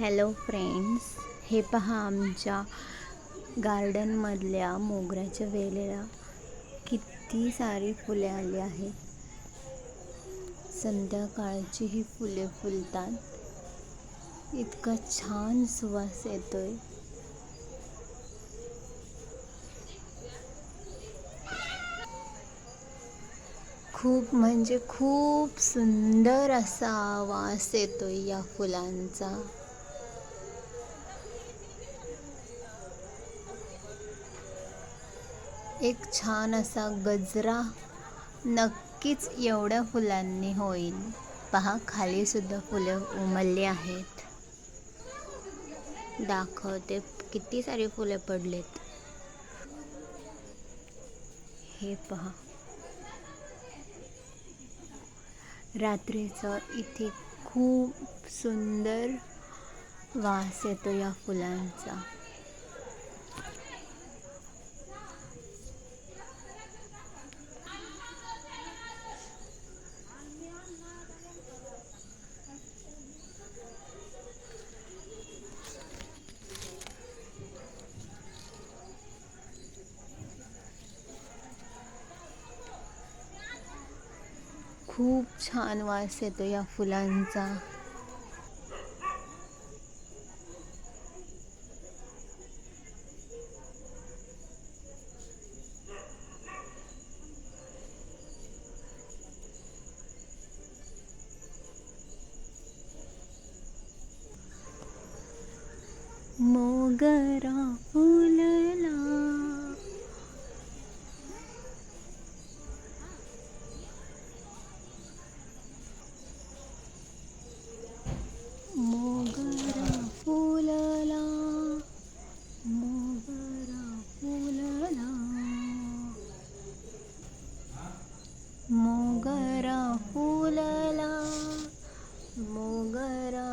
Hello friends हे पहा आमच्या गार्डनमधल्या मोगऱ्याच्या वेलेला किती सारी फुले आली आहेत. संध्याकाळची ही फुले फुलतात. इतका छान सुवास येतोय. खूप म्हणजे खूप सुंदर असा वास येतोय या फुलांचा. एक छान असा गजरा नक्कीच एवढ्या फुलांनी होईल. पहा खाली सुद्धा फुले उमलली आहेत. दाखवते किती सारी फुले पडलेत. हे पहा. रात्रीचं इथे खूप सुंदर वास येतो या फुलांचा. खूप छान वास येतो या फुलांचा. मोगरा फुलला मोगरा फुलला मोगरा फुलला मोगरा फुलला मोगरा